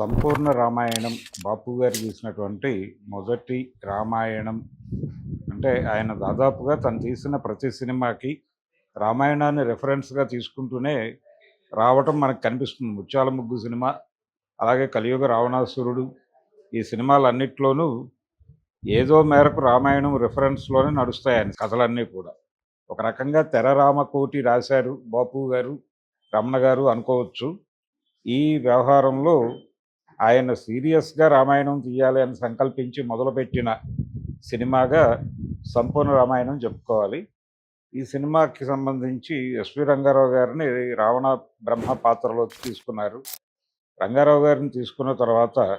సంపూర్ణ రామాయణం బాపు గారు తీసినటువంటి మొదటి రామాయణం. అంటే ఆయన దాదాపుగా తను తీసిన ప్రతి సినిమాకి రామాయణాన్ని రెఫరెన్స్గా తీసుకుంటూనే రావటం మనకు కనిపిస్తుంది. ముత్యాల ముగ్గు సినిమా అలాగే కలియుగ రావణాసురుడు ఈ సినిమాలన్నిట్లోనూ ఏదో మేరకు రామాయణం రెఫరెన్స్లోనే నడుస్తాయని కథలన్నీ కూడా. ఒక రకంగా తెర రామకోటి రాశారు బాపు గారు రమణ గారు అనుకోవచ్చు. ఈ వ్యవహారంలో ఆయన సీరియస్గా రామాయణం తీయాలి అని సంకల్పించి మొదలుపెట్టిన సినిమాగా సంపూర్ణ రామాయణం చెప్పుకోవాలి. ఈ సినిమాకి సంబంధించి ఎస్వి రంగారావు గారిని రావణ బ్రహ్మ పాత్రలోకి తీసుకున్నారు. రంగారావు గారిని తీసుకున్న తర్వాత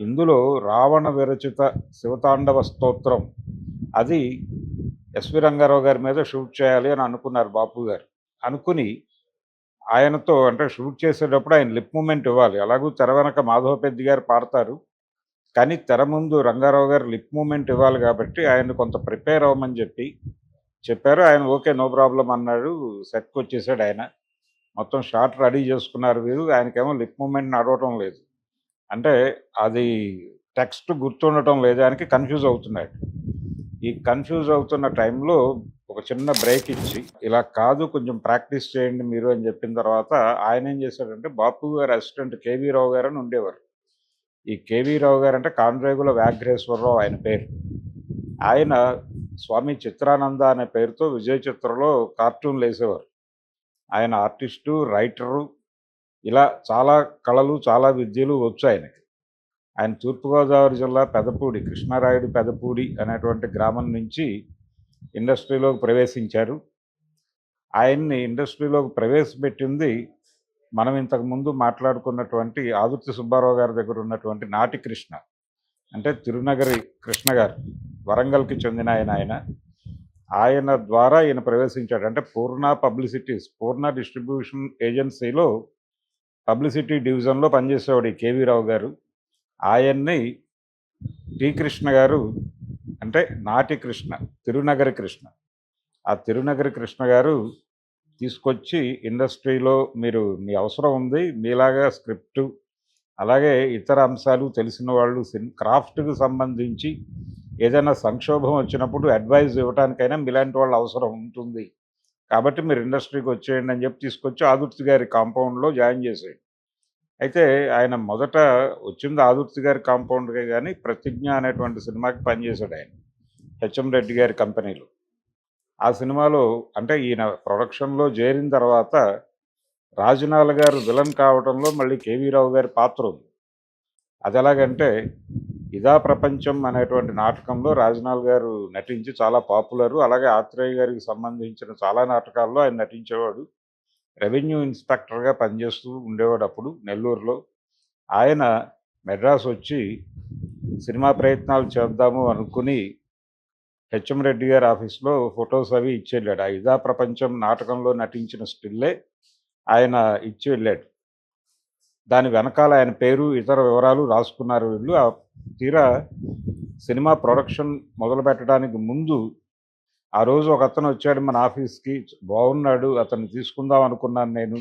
ఇందులో రావణ విరచిత శివతాండవ స్తోత్రం అది ఎస్వి రంగారావు గారి మీద షూట్ చేయాలి అని అనుకున్నారు బాపు గారు. అనుకుని ఆయనతో అంటే షూట్ చేసేటప్పుడు ఆయన లిప్ మూమెంట్ ఇవ్వాలి. అలాగూ తెర వెనక మాధవ పెద్ది గారు పాడతారు. కానీ తెర ముందు రంగారావు గారు లిప్ మూమెంట్ ఇవ్వాలి కాబట్టి ఆయన కొంత ప్రిపేర్ అవ్వమని చెప్పి చెప్పారు. ఆయన ఓకే నో ప్రాబ్లం అన్నాడు. సెట్కి వచ్చేసాడు ఆయన. మొత్తం షార్ట్ రెడీ చేసుకున్నారు వీరు. ఆయనకేమో లిప్ మూమెంట్ నడవటం లేదు. అంటే అది టెక్స్ట్ గుర్తుండటం లేదు. ఆయనకి కన్ఫ్యూజ్ అవుతున్నాడు. ఈ కన్ఫ్యూజ్ అవుతున్న టైంలో ఒక చిన్న బ్రేక్ ఇచ్చి ఇలా కాదు కొంచెం ప్రాక్టీస్ చేయండి మీరు అని చెప్పిన తర్వాత ఆయన ఏం చేశాడంటే బాపు గారు అసిస్టెంట్ కేవీ రావు గారు అని ఉండేవారు. ఈ కేవీ రావు గారు అంటే కాన్రేగుల వ్యాఘ్రేశ్వరరావు ఆయన పేరు. ఆయన స్వామి చిత్రానంద అనే పేరుతో విజయ చిత్రలో కార్టూన్లు వేసేవారు. ఆయన ఆర్టిస్టు రైటరు ఇలా చాలా కళలు చాలా విద్యలు వచ్చు ఆయనకి. ఆయన తూర్పుగోదావరి జిల్లా పెదపూడి కృష్ణారాయుడు పెదపూడి అనేటువంటి గ్రామం నుంచి ఇండస్ట్రీలోకి ప్రవేశించారు. ఆయన్ని ఇండస్ట్రీలోకి ప్రవేశపెట్టింది మనం ఇంతకుముందు మాట్లాడుకున్నటువంటి ఆదుర్తి సుబ్బారావు గారి దగ్గర ఉన్నటువంటి నాటి కృష్ణ. అంటే తిరునగరి కృష్ణ గారు వరంగల్కి చెందిన ఆయన ఆయన. ఆయన ద్వారా ఈయన ప్రవేశించాడు. అంటే పూర్ణ పబ్లిసిటీస్ పూర్ణ డిస్ట్రిబ్యూషన్ ఏజెన్సీలో పబ్లిసిటీ డివిజన్లో పనిచేసేవాడు ఈ కేవీ రావు గారు. ఆయన్ని టి కృష్ణ గారు అంటే నాటి కృష్ణ తిరునగరి కృష్ణ. ఆ తిరునగరి కృష్ణ గారు తీసుకొచ్చి ఇండస్ట్రీలో మీరు మీ అవసరం ఉంది మీలాగా స్క్రిప్టు అలాగే ఇతర అంశాలు తెలిసిన వాళ్ళు క్రాఫ్ట్కు సంబంధించి ఏదైనా సంక్షోభం వచ్చినప్పుడు అడ్వైజ్ ఇవ్వడానికైనా మీలాంటి వాళ్ళ అవసరం ఉంటుంది. కాబట్టి మీరు ఇండస్ట్రీకి వచ్చేయండి అని చెప్పి తీసుకొచ్చి ఆదుర్తి గారి కాంపౌండ్లో జాయిన్ చేసేయండి. అయితే ఆయన మొదట వచ్చింది ఆదుర్తి గారి కాంపౌండ్కే కానీ ప్రతిజ్ఞ అనేటువంటి సినిమాకి పనిచేశాడు ఆయన. హెచ్ఎం రెడ్డి గారి కంపెనీలో. ఆ సినిమాలో అంటే ఈయన ప్రొడక్షన్లో చేరిన తర్వాత రాజనాల గారు విలన్ కావడంలో మళ్ళీ కేవీ రావు గారి పాత్ర ఉంది. అది ఎలాగంటే ఇదా ప్రపంచం అనేటువంటి నాటకంలో రాజనాల్ గారు నటించి చాలా పాపులరు. అలాగే ఆత్రేయ గారికి సంబంధించిన చాలా నాటకాల్లో ఆయన నటించేవాడు. రెవెన్యూ ఇన్స్పెక్టర్గా పనిచేస్తూ ఉండేవాడు అప్పుడు నెల్లూరులో. ఆయన మెడ్రాస్ వచ్చి సినిమా ప్రయత్నాలు చేద్దాము అనుకుని హెచ్ఎం రెడ్డి గారి ఆఫీస్లో ఫొటోస్ అవి ఇచ్చి వెళ్ళాడు ఆ ఇదా ప్రపంచం నాటకంలో నటించిన స్టిల్లే ఆయన ఇచ్చి వెళ్ళాడు. దాని వెనకాల ఆయన పేరు ఇతర వివరాలు రాసుకున్నారు వీళ్ళు. ఆ తీరా సినిమా ప్రొడక్షన్ మొదలు పెట్టడానికి ముందు ఆ రోజు ఒక అతను వచ్చాడు మన ఆఫీస్కి బాగున్నాడు అతను తీసుకుందాం అనుకున్నాను నేను.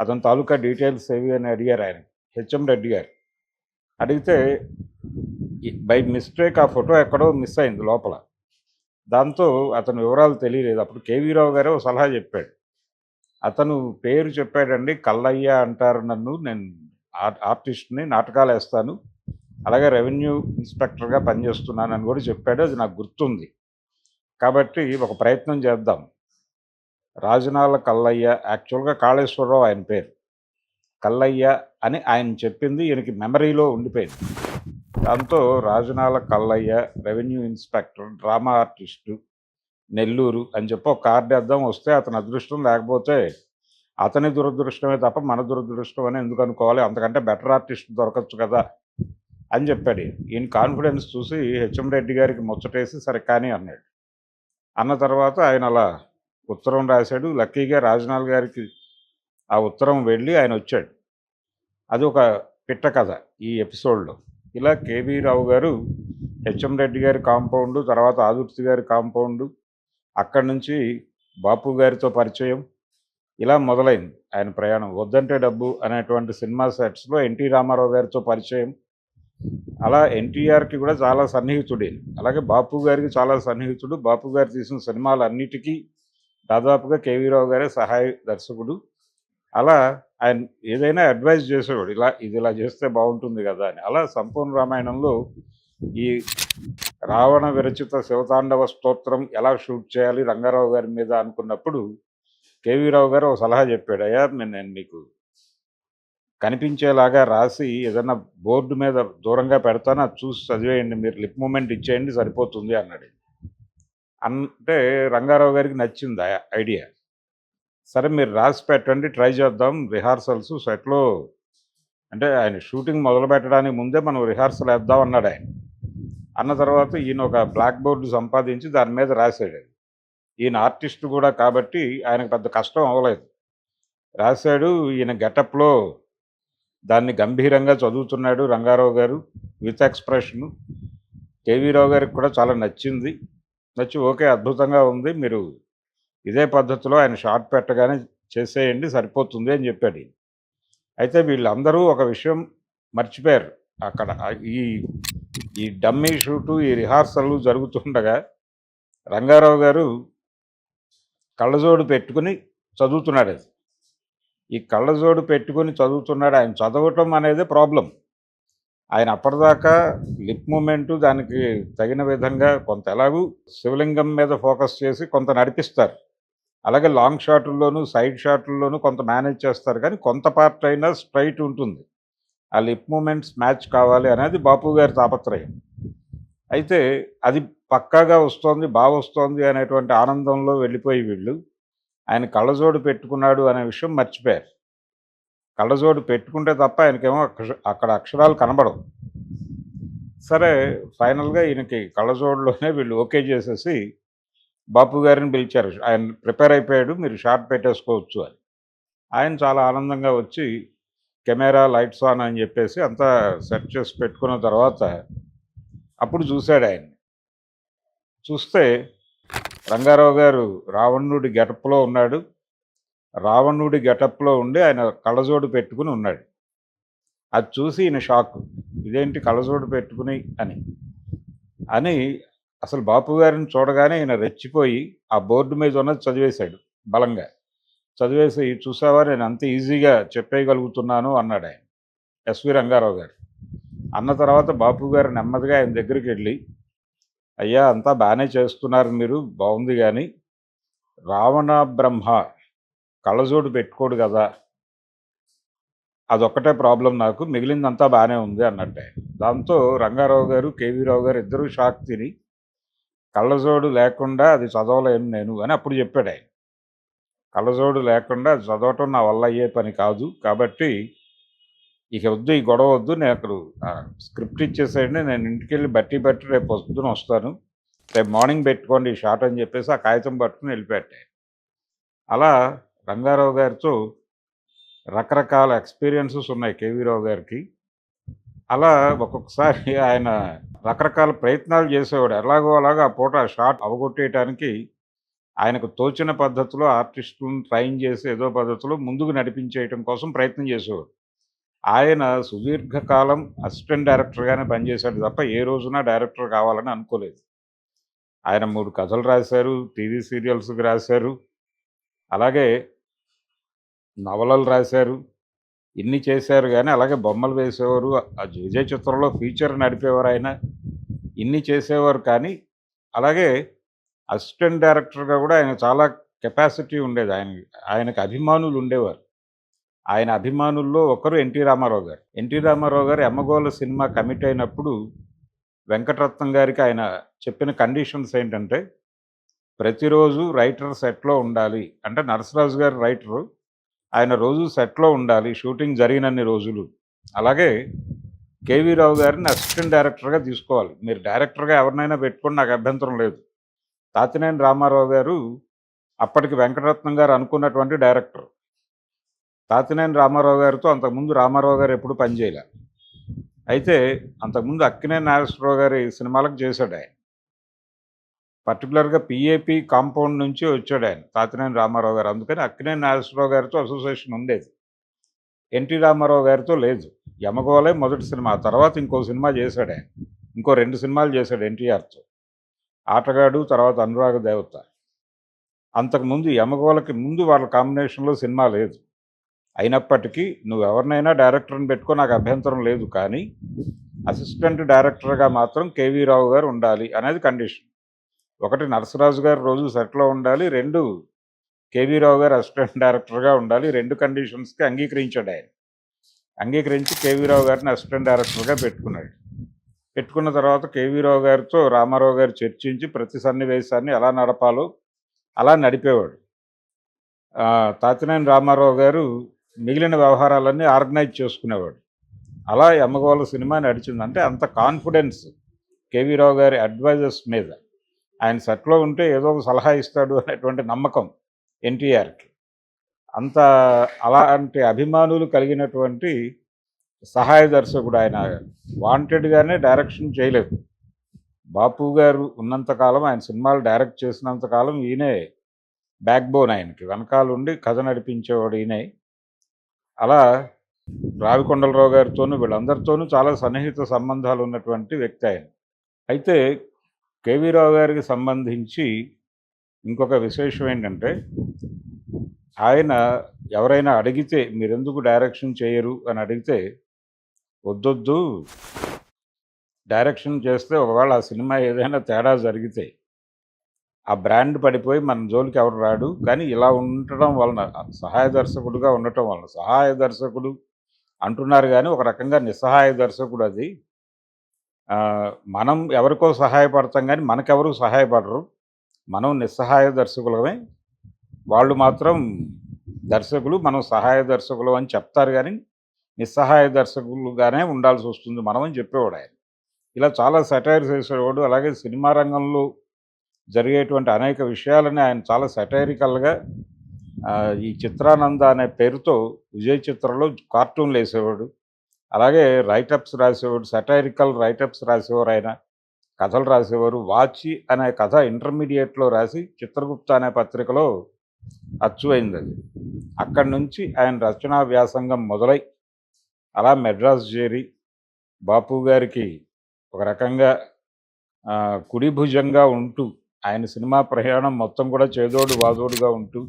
అతని తాలూకా డీటెయిల్స్ ఏవి అని అడిగారు ఆయన హెచ్ఎం రెడ్డి గారు. అడిగితే బై మిస్టేక్ ఆ ఫోటో ఎక్కడో మిస్ అయింది లోపల. దాంతో అతని వివరాలు తెలియలేదు. అప్పుడు కేవీ రావు గారు ఓ సలహా చెప్పాడు. అతను పేరు చెప్పాడండి కల్లయ్య అంటారు నన్ను నేను ఆర్- ఆర్టిస్ట్ని నాటకాలు వేస్తాను అలాగే రెవెన్యూ ఇన్స్పెక్టర్గా పనిచేస్తున్నానని కూడా చెప్పాడు. అది నాకు గుర్తుంది. కాబట్టి ఒక ప్రయత్నం చేద్దాం. రాజనాల కల్లయ్య యాక్చువల్గా కాళేశ్వరరావు ఆయన పేరు. కల్లయ్య అని ఆయన చెప్పింది ఈయనకి మెమరీలో ఉండిపోయింది. దాంతో Rajanala Kallayya revenue inspector drama artist Nellore అని చెప్పి ఒక కార్డు వేద్దాం వస్తే అతని అదృష్టం లేకపోతే అతని దురదృష్టమే తప్ప మన దురదృష్టం అని ఎందుకు అనుకోవాలి? అంతకంటే బెటర్ ఆర్టిస్ట్ దొరకచ్చు కదా అని చెప్పాడు ఈయన. ఈయన కాన్ఫిడెన్స్ చూసి హెచ్ఎం రెడ్డి గారికి ముచ్చటేసి సరే కానీ అన్నాడు. అన్న తర్వాత ఆయన అలా ఉత్తరం రాశాడు. లక్కీగా రాజనాల్ గారికి ఆ ఉత్తరం వెళ్ళి ఆయన వచ్చాడు. అది ఒక పిట్ట కథ ఈ ఎపిసోడ్లో. ఇలా కేవీ రావు గారు హెచ్ఎం రెడ్డి గారి కాంపౌండ్ తర్వాత ఆదుర్తి గారి కాంపౌండ్ అక్కడి నుంచి బాపు గారితో పరిచయం ఇలా మొదలైంది ఆయన ప్రయాణం. వద్దంటే డబ్బు అనేటువంటి సినిమా సెట్స్లో ఎన్టీ రామారావు గారితో పరిచయం అలా ఎన్టీఆర్కి కూడా చాలా సన్నిహితుడే. అలాగే బాపు గారికి చాలా సన్నిహితుడు. బాపు గారు తీసిన సినిమాలన్నిటికీ దాదాపుగా కేవీ రావు గారే సహాయ దర్శకుడు. అలా ఆయన ఏదైనా అడ్వైజ్ చేసేవాడు. ఇలా ఇది ఇలా చేస్తే బాగుంటుంది కదా అని. అలా సంపూర్ణ రామాయణంలో ఈ రావణ విరచిత శివతాండవ స్తోత్రం ఎలా షూట్ చేయాలి రంగారావు గారి మీద అనుకున్నప్పుడు కేవీ రావు గారు ఒక సలహా చెప్పాడు. అయ్యా నేను మీకు కనిపించేలాగా రాసి ఏదైనా బోర్డు మీద దూరంగా పెడతాను అది చూసి చదివేయండి మీరు లిప్ మూమెంట్ ఇచ్చేయండి సరిపోతుంది అన్నాడు. అంటే రంగారావు గారికి నచ్చింది ఆ ఐడియా? సరే మీరు రాసి పెట్టండి ట్రై చేద్దాం రిహార్సల్స్ సెట్లో అంటే ఆయన షూటింగ్ మొదలు పెట్టడానికి ముందే మనం రిహార్సల్ వేద్దాం అన్నాడు ఆయన. అన్న తర్వాత ఈయన ఒక బ్లాక్ బోర్డు సంపాదించి దాని మీద రాశాడు. ఈయన ఆర్టిస్ట్ కూడా కాబట్టి ఆయనకు పెద్ద కష్టం అవ్వలేదు. రాశాడు ఈయన గెటప్లో దాన్ని గంభీరంగా చదువుతున్నాడు రంగారావు గారు విత్ ఎక్స్ప్రెషన్. కేవీరావు గారికి కూడా చాలా నచ్చింది. నచ్చి ఓకే అద్భుతంగా ఉంది. మీరు ఇదే పద్ధతిలో ఆయన షార్ట్ పెట్టగానే చేసేయండి సరిపోతుంది అని చెప్పాడు అయితే వీళ్ళందరూ ఒక విషయం మర్చిపోయారు. అక్కడ ఈ ఈ డమ్మీ షూటు ఈ రిహార్సల్ జరుగుతుండగా రంగారావు గారు కళ్ళజోడు పెట్టుకుని చదువుతున్నాడు అది. ఈ కళ్ళజోడు పెట్టుకొని చదువుతున్నాడు ఆయన చదవటం అనేది ప్రాబ్లం. ఆయన అప్పటిదాకా లిప్ మూమెంట్ దానికి తగిన విధంగా కొంత ఎలాగూ శివలింగం మీద ఫోకస్ చేసి కొంత నడిపిస్తారు. అలాగే లాంగ్ షాట్ల్లోనూ సైడ్ షాట్ల్లోనూ కొంత మేనేజ్ చేస్తారు. కానీ కొంత పార్ట్ అయినా స్ట్రైట్ ఉంటుంది. ఆ లిప్ మూమెంట్స్ మ్యాచ్ కావాలి అనేది బాపు గారి తాపత్రయం. అయితే అది పక్కాగా వస్తోంది బాగా వస్తోంది అనేటువంటి ఆనందంలో వెళ్ళిపోయి వీళ్ళు. ఆయన కళ్ళజోడు పెట్టుకున్నాడు అనే విషయం మర్చిపోయారు. కళ్ళజోడు పెట్టుకుంటే తప్ప ఆయనకేమో అక్కడ అక్షరాలు కనబడవు. సరే ఫైనల్గా ఈయనకి కళ్ళజోడులోనే వీళ్ళు ఓకే చేసేసి బాపు గారిని పిలిచారు. ఆయన ప్రిపేర్ అయిపోయాడు మీరు షార్ట్ పెట్టేసుకోవచ్చు అని. ఆయన చాలా ఆనందంగా వచ్చి కెమెరా లైట్స్ ఆన్ అని చెప్పేసి అంతా సెట్ చేసి పెట్టుకున్న తర్వాత అప్పుడు చూశాడు ఆయన చూస్తే రంగారావు గారు రావణుడి గెటప్లో ఉన్నాడు. రావణుడి గెటప్లో ఉండి ఆయన కళ్ళజోడు పెట్టుకుని ఉన్నాడు. అది చూసి ఈయన షాక్. ఇదేంటి కళ్ళజోడు పెట్టుకుని అని. అని అసలు బాపు గారిని చూడగానే ఈయన రెచ్చిపోయి ఆ బోర్డు మీద ఉన్నది చదివేశాడు బలంగా. చదివేసి చూసావా? నేను అంత ఈజీగా చెప్పేయగలుగుతున్నాను అన్నాడు ఆయన ఎస్వి రంగారావు గారు. అన్న తర్వాత బాపు గారు నెమ్మదిగా ఆయన దగ్గరికి వెళ్ళి అయ్యా అంతా బాగానే చేస్తున్నారు మీరు. బాగుంది కానీ రావణ బ్రహ్మ కళ్ళజోడు పెట్టుకోడు కదా. అదొక్కటే ప్రాబ్లం నాకు. మిగిలిందంతా బాగానే ఉంది అన్నట్టే. దాంతో రంగారావు గారు కేవీ రావు గారు ఇద్దరు షాక్ తిని కళ్ళజోడు లేకుండా అది చదవలేను నేను అని అప్పుడు చెప్పాడు ఆయన కళ్ళజోడు లేకుండా అది చదవటం నా వల్ల అయ్యే పని కాదు. కాబట్టి ఇక వద్దు ఈ గొడవ వద్దు నేను అక్కడ స్క్రిప్ట్ ఇచ్చేసేయండి నేను ఇంటికి వెళ్ళి బట్టి బట్టి రేపు పొద్దున వస్తాను. రేపు మార్నింగ్ పెట్టుకోండి ఈ షార్ట్ అని చెప్పేసి ఆ కాగితం పట్టుకుని వెళ్ళిపెట్టాయి అలా రంగారావు గారితో రకరకాల ఎక్స్పీరియన్సెస్ ఉన్నాయి కేవీ రావు గారికి. అలా ఒక్కొక్కసారి ఆయన రకరకాల ప్రయత్నాలు చేసేవాడు. ఎలాగో అలాగా ఆ పూట షార్ట్ అవగొట్టేయటానికి ఆయనకు తోచిన పద్ధతిలో ఆర్టిస్టులను ట్రైన్ చేసి ఏదో పద్ధతిలో ముందుకు నడిపించేయటం కోసం ప్రయత్నం చేసేవాడు. ఆయన సుదీర్ఘకాలం అసిస్టెంట్ డైరెక్టర్గానే పనిచేశాడు తప్ప ఏ రోజున డైరెక్టర్ కావాలని అనుకోలేదు. ఆయన మూడు కథలు రాశారు టీవీ సీరియల్స్కి రాశారు అలాగే నవలలు రాశారు ఇన్ని చేశారు కానీ అలాగే బొమ్మలు వేసేవారు ఆ విజయ చిత్రంలో ఫీచర్ నడిపేవారు ఆయన ఇన్ని చేసేవారు కానీ అలాగే అసిస్టెంట్ డైరెక్టర్గా కూడా ఆయన చాలా కెపాసిటీ ఉండేది ఆయన ఆయనకు అభిమానులు ఉండేవారు. ఆయన అభిమానుల్లో ఒకరు ఎన్టీ రామారావు గారు. ఎన్టీ రామారావు గారు ఎమ్మగోళ సినిమా కమిట్ అయినప్పుడు వెంకటరత్నం గారికి ఆయన చెప్పిన కండిషన్స్ ఏంటంటే ప్రతిరోజు రైటర్ సెట్లో ఉండాలి. అంటే నరసరాజు గారు రైటరు ఆయన రోజు సెట్లో ఉండాలి. షూటింగ్ జరిగినన్ని రోజులు. అలాగే కేవీ రావు గారిని అసిస్టెంట్ డైరెక్టర్గా తీసుకోవాలి. మీరు డైరెక్టర్గా ఎవరినైనా పెట్టుకోండి నాకు అభ్యంతరం లేదు. తాతినేని రామారావు గారు అప్పటికి వెంకటరత్నం గారు అనుకున్నటువంటి డైరెక్టర్. తాతినేని రామారావు గారితో అంతకుముందు రామారావు గారు ఎప్పుడు పనిచేయలే అయితే అంతకుముందు అక్కినేని నాగేశ్వరరావు గారి సినిమాలకు చేశాడు ఆయన పర్టికులర్‌గా పీఏపీ కాంపౌండ్ నుంచి వచ్చాడు ఆయన. తాతినేని రామారావు గారు. అందుకని అక్కినేని నాగేశ్వరరావు గారితో అసోసియేషన్ ఉండేది. ఎన్టీ రామారావు గారితో లేదు. యమగోలే మొదటి సినిమా. తర్వాత ఇంకో సినిమా చేశాడు ఆయన. ఇంకో రెండు సినిమాలు చేశాడు ఎన్టీఆర్‌తో. ఆటగాడు తర్వాత అనురాగ దేవత. అంతకుముందు యమగోళకి ముందు వాళ్ళ కాంబినేషన్‌లో సినిమా లేదు. అయినప్పటికీ నువ్వు ఎవరినైనా డైరెక్టర్‌ని పెట్టుకో నాకు అభ్యంతరం లేదు. కానీ అసిస్టెంట్ డైరెక్టర్‌గా మాత్రం కేవీ రావు గారు ఉండాలి అనేది కండిషన్. ఒకటి నరసరాజు గారు రోజు సెట్‌లో ఉండాలి. రెండు కేవీ రావు గారు అసిస్టెంట్ డైరెక్టర్‌గా ఉండాలి. రెండు కండిషన్స్‌కి అంగీకరించాడు ఆయన. అంగీకరించి కేవీ రావు గారిని అసిస్టెంట్ డైరెక్టర్‌గా పెట్టుకున్నాడు. పెట్టుకున్న తర్వాత కేవీ రావు గారితో రామారావు గారు చర్చించి ప్రతి సన్నివేశాన్ని ఎలా నడపాలో అలా నడిపేవాడు. తాతినేని రామారావు గారు మిగిలిన వ్యవహారాలన్నీ ఆర్గనైజ్ చేసుకునేవాడు. అలా యమగోళ సినిమా నడిచింది. అంటే అంత కాన్ఫిడెన్స్ కేవీ రావు గారి అడ్వైజర్స్ మీద. ఆయన సెట్‌లో ఉంటే ఏదో ఒక సలహా ఇస్తాడు అనేటువంటి నమ్మకం ఎన్టీఆర్‌కి. అంత అలాంటి అభిమానులు కలిగినటువంటి సహాయ దర్శకుడు ఆయన. వాంటెడ్‌గానే డైరెక్షన్ చేయలేదు. బాపు గారు ఉన్నంతకాలం ఆయన సినిమాలు డైరెక్ట్ చేసినంత కాలం ఈయనే బ్యాక్‌బోన్ ఆయనకి. వెనకాల ఉండి కథ నడిపించేవాడు ఈయనే. అలా రావికొండలరావు గారితోనూ వీళ్ళందరితోనూ చాలా సన్నిహిత సంబంధాలు ఉన్నటువంటి వ్యక్తి ఆయన. అయితే కేవీ రావు గారికి సంబంధించి ఇంకొక విశేషం ఏంటంటే ఆయన ఎవరైనా అడిగితే మీరెందుకు డైరెక్షన్ చేయరు అని అడిగితే వద్దొద్దు డైరెక్షన్ చేస్తే ఒకవేళ ఆ సినిమా ఏదైనా తేడా జరిగితే ఆ బ్రాండ్ పడిపోయి మన జోలికి ఎవరు రాడు. కానీ ఇలా ఉండటం వలన సహాయ దర్శకుడుగా ఉండటం వలన సహాయ దర్శకుడు అంటున్నారు కానీ ఒక రకంగా నిస్సహాయ దర్శకుడు అది. మనం ఎవరికో సహాయపడతాం కానీ మనకెవరు సహాయపడరు. మనం నిస్సహాయ దర్శకులమే. వాళ్ళు మాత్రం దర్శకులు. మనం సహాయ దర్శకులు అని చెప్తారు కానీ నిస్సహాయ దర్శకులుగానే ఉండాల్సొస్తుంది మనం అని చెప్పేవాడు ఆయన. ఇలా చాలా సెటైర్స్ వేసేవాడు. అలాగే సినిమా రంగంలో జరిగేటువంటి అనేక విషయాలని ఆయన చాలా సెటైరికల్‌గా ఈ చిత్రానంద అనే పేరుతో విజయ్ చిత్రలో కార్టూన్‌లు వేసేవాడు. అలాగే రైటప్స్ రాసేవాడు. సెటైరికల్ రైటప్స్ రాసేవారు ఆయన. కథలు రాసేవారు. 'వాచి' అనే కథ ఇంటర్మీడియట్లో రాసి 'చిత్రగుప్త' అనే పత్రికలో అచ్చువైంది అది అక్కడి నుంచి ఆయన రచనా వ్యాసంగం మొదలై అలా మెడ్రాస్ చేరి బాపు గారికి ఒక రకంగా కుడి భుజంగా ఉంటూ ఆయన సినిమా ప్రయాణం మొత్తం కూడా చేదోడు వాదోడుగా ఉంటూ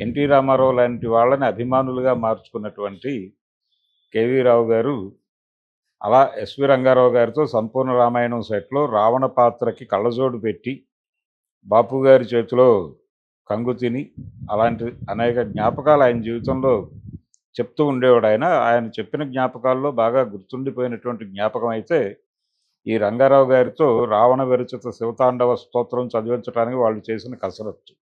ఎన్టీ రామారావు లాంటి వాళ్ళని అభిమానులుగా మార్చుకున్నటువంటి కేవీ రావు గారు అలా ఎస్వి రంగారావు గారితో సంపూర్ణ రామాయణం సెట్లో రావణ పాత్రకి కళ్ళజోడు పెట్టి బాపు గారి చేతిలో కంగు తిని అలాంటి అనేక జ్ఞాపకాలు ఆయన జీవితంలో చెప్తూ ఉండేవాడు ఆయన. ఆయన చెప్పిన జ్ఞాపకాల్లో బాగా గుర్తుండిపోయినటువంటి జ్ఞాపకం అయితే ఈ రంగారావు గారితో రావణ విరచిత శివతాండవ స్తోత్రం చదివించడానికి వాళ్ళు చేసిన కసరత్తు.